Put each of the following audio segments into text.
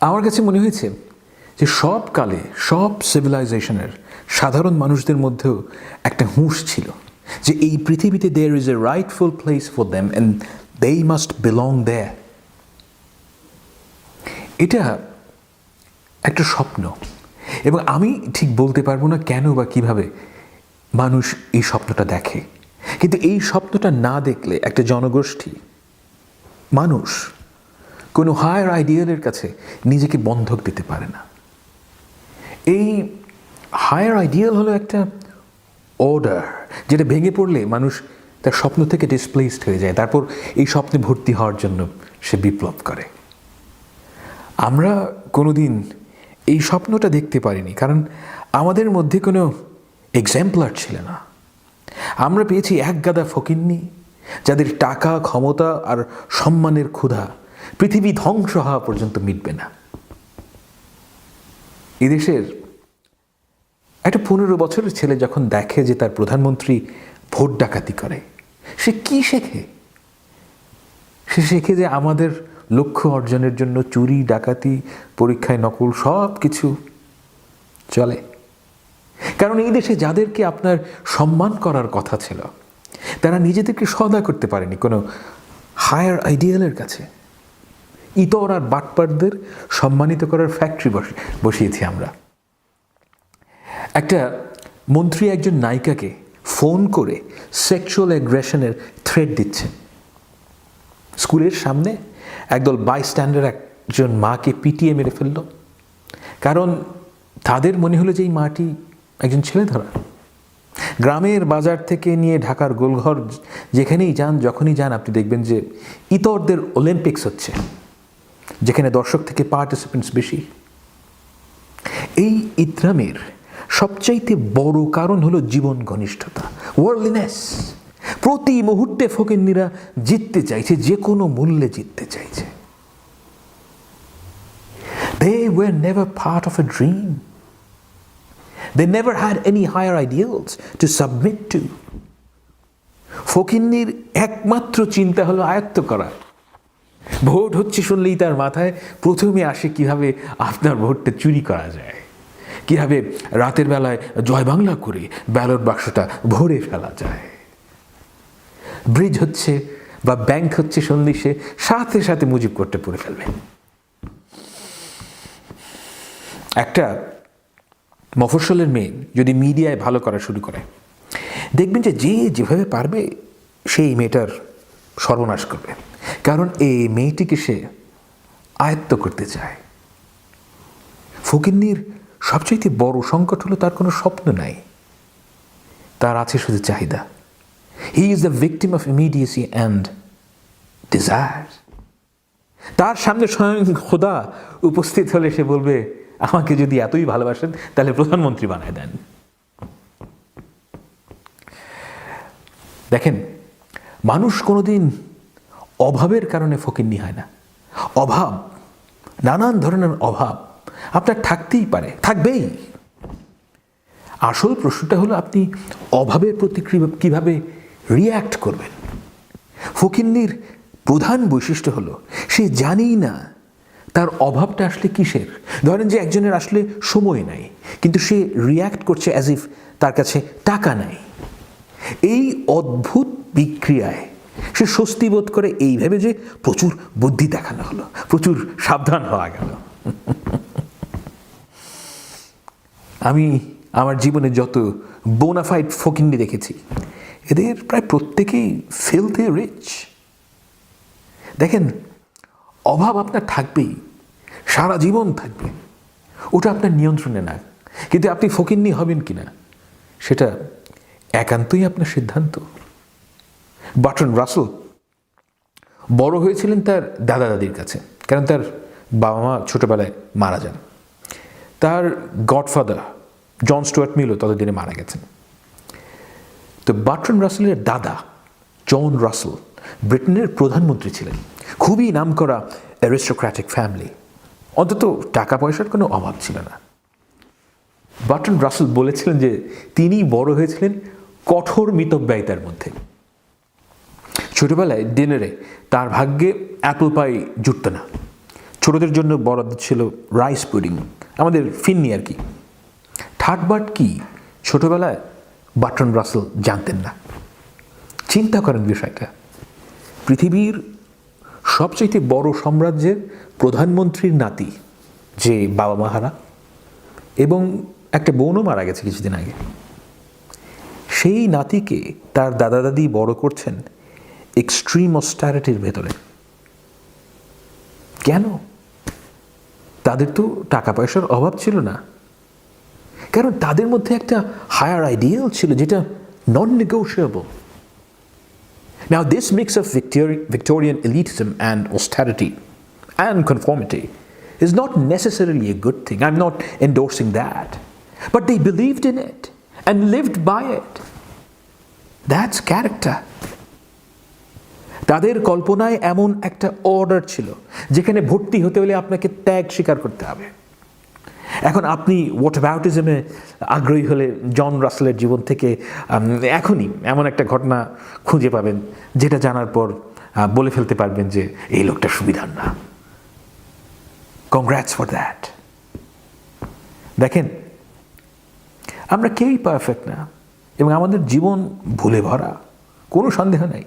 আমার কাছে মনে হয়েছে যে সব কালে, সব সিভিলাইজেশনের সাধারণ মানুষদের মধ্যেও একটা হুঁশ ছিল যে এই পৃথিবীতে there is a rightful place for them and they must belong there এটা একটা স্বপ্ন। এবং আমি ঠিক বলতে পারব না কেন বা কীভাবে মানুষ এই স্বপ্নটা দেখে। কিন্তু এই স্বপ্নটা না দেখলে একটা জনগোষ্ঠী, মানুষ কোনো হায়ার আইডিয়ালের কাছে নিজেকে বন্ধক দিতে পারে না। এই হায়ার আইডিয়াল হলো একটা অর্ডার যেটা ভেঙে পড়লে মানুষ তার স্বপ্ন থেকে ডিসপ্লেসড হয়ে যায়। তারপর এই স্বপ্নে ভর্তি হওয়ার জন্য সে বিপ্লব করে। আমরা কোনোদিন এই স্বপ্নটা দেখতে পারিনি, কারণ আমাদের মধ্যে কোনো এক্সাম্পলার ছিল না। আমরা পেয়েছি এক গাদা ফকিন্নি, যাদের টাকা, ক্ষমতা আর সম্মানের ক্ষুধা পৃথিবী ধ্বংস হওয়া পর্যন্ত মিটবে না। এদেশের একটা পনেরো বছরের ছেলে যখন দেখে যে তার প্রধানমন্ত্রী ভোট ডাকাতি করে, সে কি শেখে? সে শেখে যে আমাদের লক্ষ্য অর্জনের জন্য চুরি, ডাকাতি, পরীক্ষায় নকল সব কিছু চলে। কারণ এই দেশে যাদেরকে আপনার সম্মান করার কথা ছিল, তারা নিজেদেরকে সদা করতে পারেনি কোনো হায়ার আইডিয়ালের কাছে। ইতর আর বাটপারদের সম্মানিত করার ফ্যাক্টরি বসিয়েছি আমরা। একটা মন্ত্রী একজন নায়িকাকে ফোন করে সেক্সুয়াল অ্যাগ্রেশনের থ্রেট দিচ্ছে। স্কুলের সামনে একদল বাই বাইস্ট্যান্ডার একজন মাকে পিটিয়ে মেরে ফেলল। কারণ তাদের মনে হলো যে এই মাটি একজন ছেলে ধরা। গ্রামের বাজার থেকে নিয়ে ঢাকার গোলঘর যেখানেই যান, যখনই যান, আপনি দেখবেন যে ইতরদের অলিম্পিক্স হচ্ছে। যেখানে দর্শক থেকে পার্টিসিপেন্টস বেশি। এই ইতরামের সবচাইতে বড় কারণ হলো জীবন ঘনিষ্ঠতা ওয়ার্ল্ডলিনেস প্রতি মুহূর্তে ফকিন্নিরা জিততে চাইছে যে কোনো মূল্যে জিততে চাইছে। They were never part of a dream they never had any higher ideals to submit to ফকিন্নির একমাত্র চিন্তা হলো আয়ত্ত করা। ভোট হচ্ছে শুনলেই তার মাথায় প্রথমে আসে কীভাবে আপনার ভোটটা চুরি করা যায়। কীভাবে রাতের বেলায় জয় বাংলা করে ব্যালট বাক্সটা ভরে ফেলা যায়। ব্রিজ হচ্ছে বা ব্যাংক হচ্ছে শুনলেই সে সাথে সাথে মুজিব করতে পড়ে ফেলবে। একটা মফস্বলের মেয়ে যদি মিডিয়ায় ভালো করা শুরু করে, দেখবেন যে যে যেভাবে পারবে, সেই মেয়েটার সর্বনাশ করবে। কারণ এই মেয়েটিকে সে আয়ত্ত করতে চায়। ফকিন্নির সবচাইতে বড় সংকট হলো তার কোনো স্বপ্ন নাই। তার আছে শুধু চাহিদা। He is the victim of immediacy and desire তার সামনে স্বয়ং খোদা উপস্থিত হলে সে বলবে, আমাকে যদি এতই ভালোবাসেন, তাহলে প্রধানমন্ত্রী বানায় দেন। দেখেন, মানুষ কোনোদিন অভাবের কারণে ফকিন্নি হয় না। অভাব, নানান ধরনের অভাব আপনার থাকতেই পারে, থাকবেই। আসল প্রশ্নটা হলো, আপনি অভাবের প্রতি কীভাবে রিয়্যাক্ট করবেন? ফকিন্নির প্রধান বৈশিষ্ট্য হলো, সে জানেই না তার অভাবটা আসলে কিসের। ধরেন যে একজনের আসলে সময় নাই, কিন্তু সে রিয়্যাক্ট করছে অ্যাজ ইফ তার কাছে টাকা নাই। এই অদ্ভুত বিক্রিয়ায় সে স্বস্তি বোধ করে এই ভেবে যে প্রচুর বুদ্ধি দেখানো হলো, প্রচুর সাবধান হওয়া গেল। আমি আমার জীবনে যত বোনাফাইড ফকিন্নি দেখেছি, এদের প্রায় প্রত্যেকেই ফেলতে রিচ দেখেন, অভাব আপনার থাকবেই, সারা জীবন থাকবে, ওটা আপনার নিয়ন্ত্রণে না। কিন্তু আপনি ফকিন্নি হবেন কি না সেটা একান্তই আপনার সিদ্ধান্ত। বাটন রাসেল বড় হয়েছিলেন তার দাদা দাদির কাছে, কারণ তার বাবা মা ছোটোবেলায় মারা যান। তার গডফাদার জন স্টুয়ার্ট মিলও ততদিনে মারা গেছেন। তো বাটন রাসেলের দাদা জন রাসেল ব্রিটেনের প্রধানমন্ত্রী ছিলেন। খুবই নামকরা অ্যারিস্টোক্র্যাটিক ফ্যামিলি অন্তত টাকা পয়সার কোনো অভাব ছিল না। বাটন রাসেল বলেছিলেন যে তিনি বড় হয়েছিলেন কঠোর মিতব্যয়িতার মধ্যে। ছোটবেলায় ডিনারে তার ভাগ্যে অ্যাপল পাই জুটত না। ছোটদের জন্য বরাদ্দ ছিল রাইস পুডিং আমাদের ফিন্নি আর কি। ঠাটবাট কি, ছোটবেলায় বাটন রাসেল জানতেন না। চিন্তা করেন বিষয়টা, পৃথিবীর সবচেয়ে বড় সাম্রাজ্যের প্রধানমন্ত্রীর নাতি যে বাবা মাহারা এবং একটা বোনও মারা গেছে কিছুদিন আগে। সেই নাতিকে তার দাদা দাদি বড় করছেন এক্সট্রিম অস্টারিটির ভেতরে কেন তাদের তো টাকা পয়সার অভাব ছিল না কারণ তাদের মধ্যে একটা হায়ার আইডিয়াল ছিল যেটা non negotiable Now, this mix of Victori- Victorian elitism and austerity and conformity is not necessarily a good thing. I'm not endorsing that. But they believed in it and lived by it. That's character. তাদের কল্পনায় এমন একটা order ছিল, যেখানে ভর্তি হতে হলে আপনাকে ত্যাগ স্বীকার করতে হবে। এখন আপনি হোয়াট অ্যাবাউটিজমে আগ্রহী হলে জন রাসেলের জীবন থেকে এখনই এমন একটা ঘটনা খুঁজে পাবেন, যেটা জানার পর বলে ফেলতে পারবেন যে এই লোকটা সুবিধার না। কংগ্রাটস ফর দ্যাট দেখেন, আমরা কেউই পারফেক্ট না, এবং আমাদের জীবন ভুলে ভরা, কোনো সন্দেহ নেই।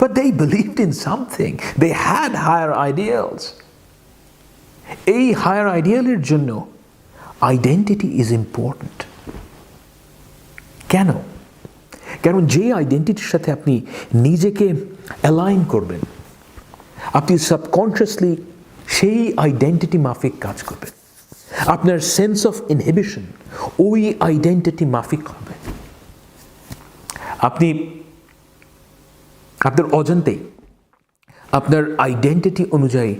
But they believed in something they had higher ideals এই হায়ার আইডিয়ালের জন্য আইডেন্টিটি ইজ ইম্পর্ট্যান্ট কেন? কারণ যে আইডেন্টিটির সাথে আপনি নিজেকে অ্যালাইন করবেন, আপনি সাবকনশিয়াসলি সেই আইডেন্টিটি মাফিক কাজ করবেন। আপনার সেন্স অফ ইনহিবিশন ওই আইডেন্টিটি মাফিক হবে। আপনি আপনার অজান্তেই আপনার আইডেন্টিটি অনুযায়ী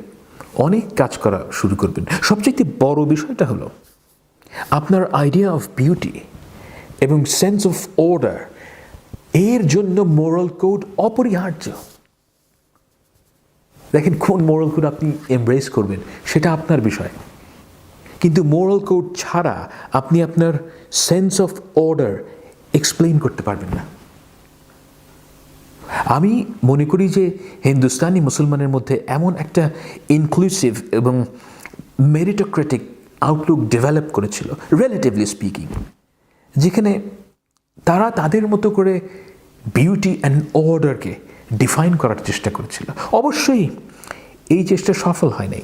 অনেক কাজ করা শুরু করবেন। সবচেয়ে বড় বিষয়টা হলো, আপনার আইডিয়া অফ বিউটি এবং সেন্স অফ অর্ডার এর জন্য মোরাল কোড অপরিহার্য। দেখেন কোন মোরাল কোড আপনি এমব্রেস করবেন, সেটা আপনার বিষয়। কিন্তু মোরাল কোড ছাড়া আপনি আপনার সেন্স অফ অর্ডার এক্সপ্লেন করতে পারবেন না। আমি মনে করি যে হিন্দুস্তানি মুসলমানের মধ্যে এমন একটা ইনক্লুসিভ এবং মেরিটোক্রেটিক আউটলুক ডেভেলপ করেছিল রিলেটিভলি স্পিকিং যেখানে তারা তাদের মতো করে বিউটি অ্যান্ড অর্ডারকে ডিফাইন করার চেষ্টা করেছিল। অবশ্যই এই চেষ্টা সফল হয় নাই,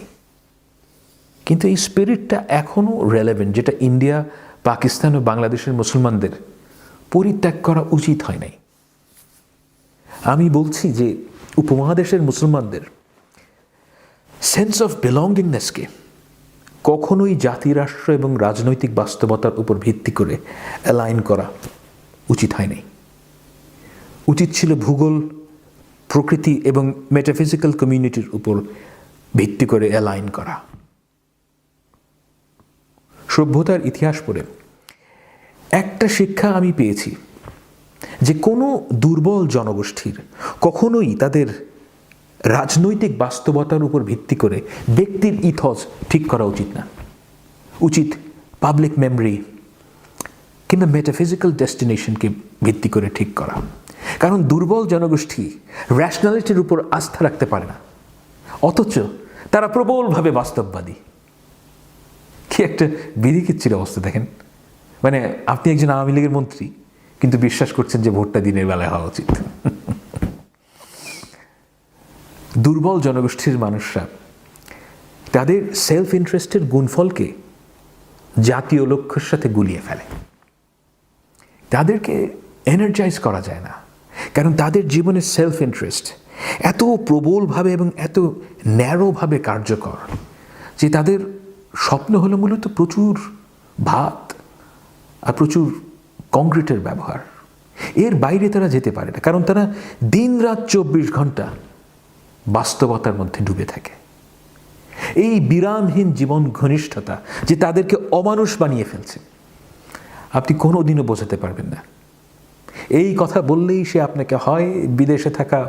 কিন্তু এই স্পিরিটটা এখনও রেলেভেন্ট যেটা ইন্ডিয়া পাকিস্তান ও বাংলাদেশের মুসলমানদের পরিত্যাগ করা উচিত হয় নাই। আমি বলছি যে উপমহাদেশের মুসলমানদের সেন্স অফ বিলঙ্গিংনেসকে কখনোই জাতি, রাষ্ট্র এবং রাজনৈতিক বাস্তবতার উপর ভিত্তি করে অ্যালাইন করা উচিত হয়নি। উচিত ছিল ভূগোল, প্রকৃতি এবং মেটাফিজিক্যাল কমিউনিটির উপর ভিত্তি করে অ্যালাইন করা। সভ্যতার ইতিহাস পড়ে একটা শিক্ষা আমি পেয়েছি। যে কোনো দুর্বল জনগোষ্ঠীর কখনোই তাদের রাজনৈতিক বাস্তবতার উপর ভিত্তি করে ব্যক্তির ইথস ঠিক করা উচিত না। উচিত পাবলিক মেমরি কিংবা মেটাফিজিক্যাল ডেস্টিনেশনকে ভিত্তি করে ঠিক করা। কারণ দুর্বল জনগোষ্ঠী র্যাশনালিটির উপর আস্থা রাখতে পারে না। অথচ তারা প্রবলভাবে বাস্তববাদী। কি একটা বিধিকিচ্ছির অবস্থা দেখেন। মানে আপনি একজন আওয়ামী লীগের মন্ত্রী কিন্তু বিশ্বাস করছেন যে ভোটটা দিনের বেলায় হওয়া উচিত। দুর্বল জনগোষ্ঠীর মানুষরা, তাদের সেলফ ইন্টারেস্টের গুণফলকে জাতীয় লক্ষ্যের সাথে গুলিয়ে ফেলে। তাদেরকে এনার্জাইজ করা যায় না, কারণ তাদের জীবনে সেলফ ইন্টারেস্ট এত প্রবলভাবে এবং এত ন্যারোভাবে কার্যকর যে তাদের স্বপ্ন হলো মূলত প্রচুর ভাত আর প্রচুর কংক্রিটের ব্যবহার। এর বাইরে তারা যেতে পারে না, কারণ তারা দিন রাত চব্বিশ ঘণ্টা বাস্তবতার মধ্যে ডুবে থাকে। এই বিরামহীন জীবন ঘনিষ্ঠতা যে তাদেরকে অমানুষ বানিয়ে ফেলছে, আপনি কোনো দিনও বোঝাতে পারবেন না। এই কথা বললেই সে আপনাকে হয় বিদেশে থাকা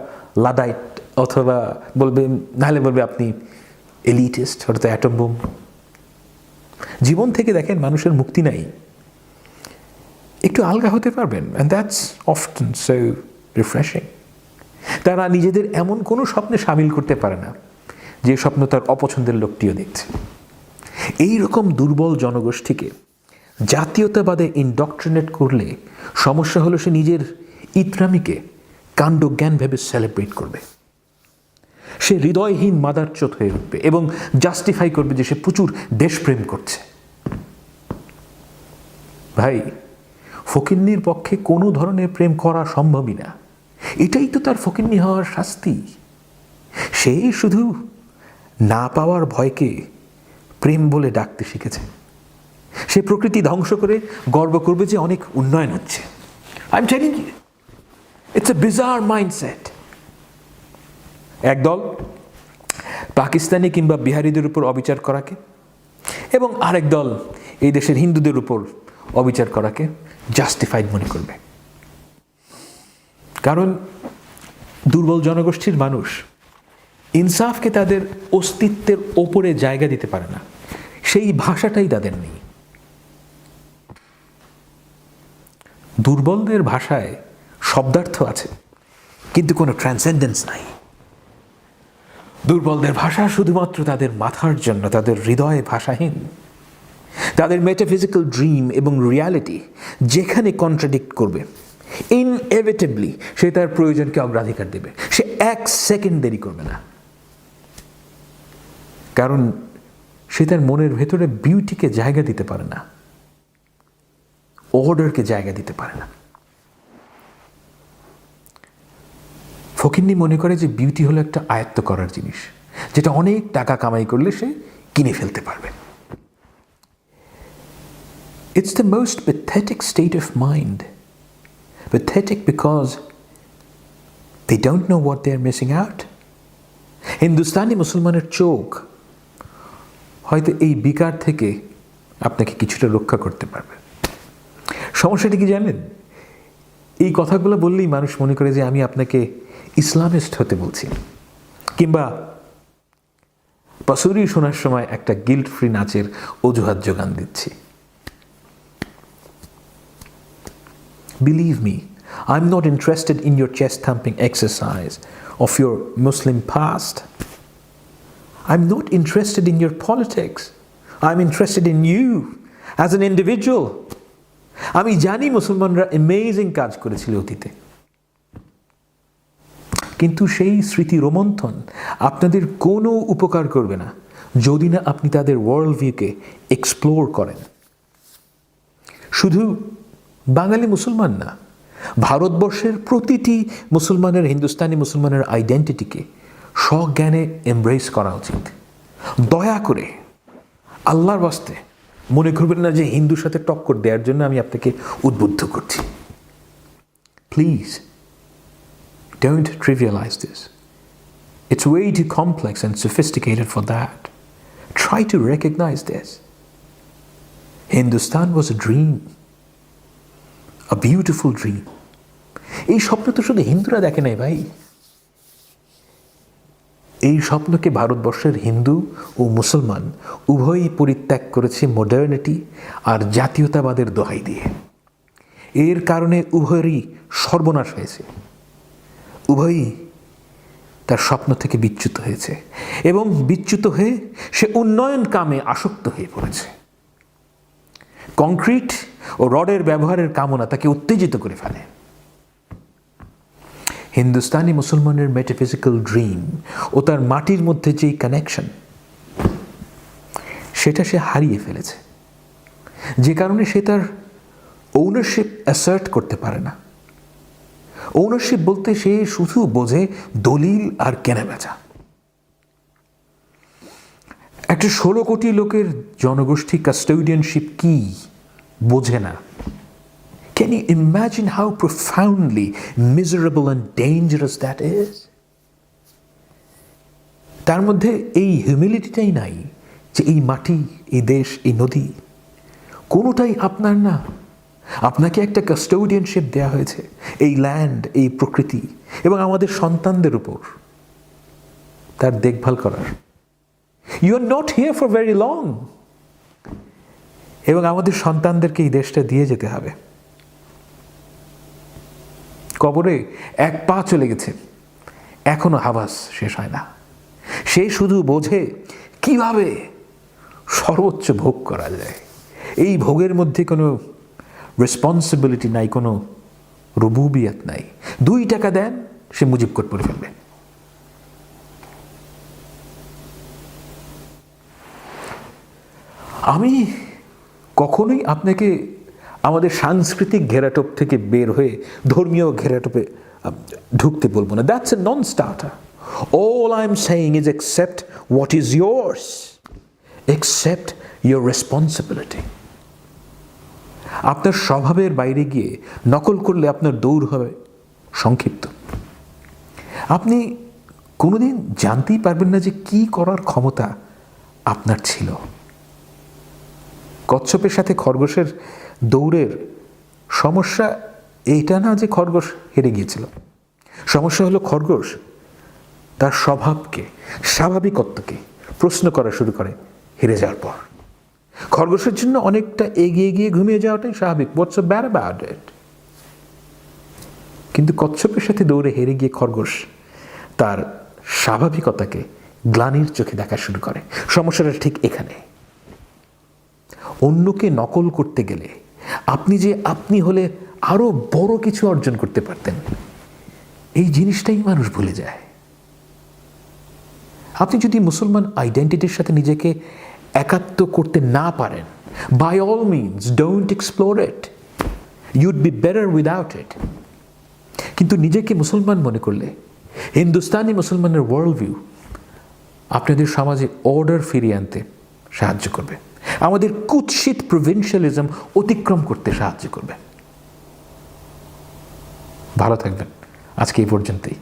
লাদাইট অথবা বলবে, নাহলে বলবে আপনি এলিটিস্ট অর্থাৎ অ্যাটম বোম। জীবন থেকে দেখেন মানুষের মুক্তি নাই। একটু আলগা হতে পারবেন and that's often so refreshing তারা নিজেদের এমন কোনো স্বপ্নে সামিল করতে পারে না, যে স্বপ্ন তার অপছন্দের লোকটিও দেখছে। এই রকম দুর্বল জনগোষ্ঠীকে জাতীয়তাবাদে ইনডক্ট্রিনেট করলে সমস্যা হলো সে নিজের ইত্রামিকে কাণ্ডজ্ঞান ভেবে সেলিব্রেট করবে। সে হৃদয়হীন মাদারচোত হয়ে উঠবে এবং জাস্টিফাই করবে যে সে প্রচুর দেশপ্রেম করছে। ভাই ফকিন্নির পক্ষে কোনো ধরনের প্রেম করা সম্ভবই না। এটাই তো তার ফকিন্নি হওয়ার শাস্তি। সেই শুধু না পাওয়ার ভয়কে প্রেম বলে ডাকতে শিখেছে। সে প্রকৃতি ধ্বংস করে গর্ব করবে যে অনেক উন্নয়ন হচ্ছে। I am telling it's a bizarre mindset একদল পাকিস্তানি কিংবা বিহারিদের উপর অবিচার করাকে এবং আরেক দল এই দেশের হিন্দুদের উপর অবিচার করাকে। জাস্টিফাইড মনে করবে। কারণ দুর্বল জনগোষ্ঠীর মানুষ ইনসাফকে তাদের অস্তিত্বের ওপরে জায়গা দিতে পারে না। সেই ভাষাটাই তাদের নেই। দুর্বলদের ভাষায় শব্দার্থ আছে, কিন্তু কোনো ট্রান্সেন্ডেন্স নাই। দুর্বলদের ভাষা শুধুমাত্র তাদের মাথার জন্য, তাদের হৃদয়ে ভাষাহীন। তাদের মেটাফিজিক্যাল ড্রিম এবং রিয়ালিটি যেখানে কন্ট্রাডিক্ট করবে। ইনএভিটেবলি সে তার প্রয়োজনকে অগ্রাধিকার দেবে। সে এক সেকেন্ড দেরি করবে না। কারণ সে তার মনের ভেতরে বিউটিকে জায়গা দিতে পারে না। অর্ডারকে জায়গা দিতে পারে না। ফকিন্নি মনে করে যে বিউটি হলো একটা আয়ত্ত করার জিনিস, যেটা অনেক টাকা কামাই করলে সে কিনে ফেলতে পারবে। It's the most pathetic state of mind. Pathetic because they don't know what they're missing out. Hindustani মুসলমানের চোখ হয়তো এই বিকার থেকে আপনাকে কিছুটা রক্ষা করতে পারবে সমস্যাটি কি জানেন এই কথাগুলো বললেই মানুষ মনে করে যে আমি আপনাকে ইসলামিস্ট হতে বলছি কিংবা পাসুরি শোনার সময় একটা গিল্ট ফ্রি নাচের অজুহাত যোগান দিচ্ছি Believe me, I'm not interested in your chest thumping exercise of your Muslim past. I'm not interested in your politics. I'm interested in you as an individual. আমি জানি মুসলমানরা অ্যামেজিং কাজ করেছিল অতীতে কিন্তু সেই স্মৃতি রোমন্থন আপনাদের কোনো উপকার করবে না যদি না আপনি তাদের ওয়ার্ল্ড ভিউকে এক্সপ্লোর করেন শুধু বাঙালি মুসলমান না। ভারতবর্ষের প্রতিটি মুসলমানের, হিন্দুস্তানি মুসলমানের আইডেন্টিটিকে সজ্ঞানে এমব্রেস করা উচিত। দয়া করে আল্লাহর বাস্তে মনে করবেন না যে হিন্দুর সাথে টক্কর দেওয়ার জন্য আমি আপনাকে উদ্বুদ্ধ করছি। Please don't trivialise this it's way too complex and sophisticated for that try to recognise this Hindustan was a dream a beautiful dream এই স্বপ্ন তো শুধু হিন্দুরা দেখে নাই ভাই। এই স্বপ্নকে ভারতবর্ষের হিন্দু ও মুসলমান উভয়ই পরিত্যাগ করেছে মডার্নিটি আর জাতীয়তাবাদের দোহাই দিয়ে। এর কারণে উভয়েরই সর্বনাশ হয়েছে। উভয়ই তার স্বপ্ন থেকে বিচ্যুত হয়েছে এবং বিচ্যুত হয়ে সে উন্নয়ন কামে আসক্ত হয়ে পড়েছে। কংক্রিট ও রডের ব্যবহারের কামনা তাকে উত্তেজিত করে ফেলে। হিন্দুস্তানি মুসলমানের মেটাফিজিক্যাল ড্রিম ও তার মাটির মধ্যে যেই কানেকশন সেটা সে হারিয়ে ফেলেছে। যে কারণে সে তার ওনারশিপ অ্যাসার্ট করতে পারে না। ওনারশিপ বলতে সে শুধু বোঝে দলিল আর কেনা বেচা একটা ষোলো কোটি লোকের জনগোষ্ঠী কাস্টোডিয়ানশিপ কি? বোঝে না। Can you imagine how profoundly miserable and dangerous that is? তার মধ্যে এই হিউমিলিটিটাই নাই যে এই মাটি, এই দেশ, এই নদী, কোনোটাই আপনার না। আপনাকে একটা কাস্টোডিয়ানশিপ দেওয়া হয়েছে, এই ল্যান্ড এই প্রকৃতি এবং আমাদের সন্তানদের উপর। তার দেখভাল করার। You are not here for very long আমাদের সন্তানদেরকে এই দেশটা দিয়ে যেতে হবে। কবরে এক পা চলে গেছে। এখনও হাবাস শেষ হয় না। সে শুধু বোঝে কীভাবে সর্বোচ্চ ভোগ করা যায়। এই ভোগের মধ্যে কোনো রেসপন্সিবিলিটি নাই, কোনো রুবুবিয়াত নাই। দুই টাকা দেন, সে মুজিব কোট পড়ে ফেলবে। আমি কখনোই আপনাকে আমাদের সাংস্কৃতিক ঘেরাটোপ থেকে বের হয়ে ধর্মীয় ঘেরাটোপে ঢুকতে বলব না। That's a non starter all I am saying is accept what is yours. Accept your responsibility আপনার স্বভাবের বাইরে গিয়ে নকল করলে আপনার দৌড় হবে সংক্ষিপ্ত। আপনি কোনোদিন জানতেই পারবেন না যে কি করার ক্ষমতা আপনার ছিল। কচ্ছপের সাথে খরগোশের দৌড়ের সমস্যা এইটা না যে খরগোশ হেরে গিয়েছিল। সমস্যা হলো খরগোশ তার স্বভাবকে, স্বাভাবিকত্বকে প্রশ্ন করা শুরু করে হেরে যাওয়ার পর। খরগোশের জন্য অনেকটা এগিয়ে গিয়ে ঘুমিয়ে যাওয়াটাই স্বাভাবিক। হোয়াটস ব্যাড অ্যাবাউট কিন্তু কচ্ছপের সাথে দৌড়ে হেরে গিয়ে খরগোশ তার স্বাভাবিকতাকে গ্লানির চোখে দেখা শুরু করে। সমস্যাটা ঠিক এখানে। অন্যকে নকল করতে গেলে আপনি যে আপনি হলে আরও বড় কিছু অর্জন করতে পারতেন, এই জিনিসটাই মানুষ ভুলে যায়। আপনি যদি মুসলমান আইডেন্টিটির সাথে নিজেকে একাত্ম করতে না পারেন by all means don't explore it you'd be better without it কিন্তু নিজেকে মুসলমান মনে করলে, হিন্দুস্তানি মুসলমানের ওয়ার্ল্ড ভিউ আপনাদের সমাজে অর্ডার ফিরিয়ে আনতে সাহায্য করবে। আমাদের কুৎসিত প্রভিনশিয়ালিজম অতিক্রম করতে সাহায্য করবে। ভালো থাকবেন। আজকে এই পর্যন্তই।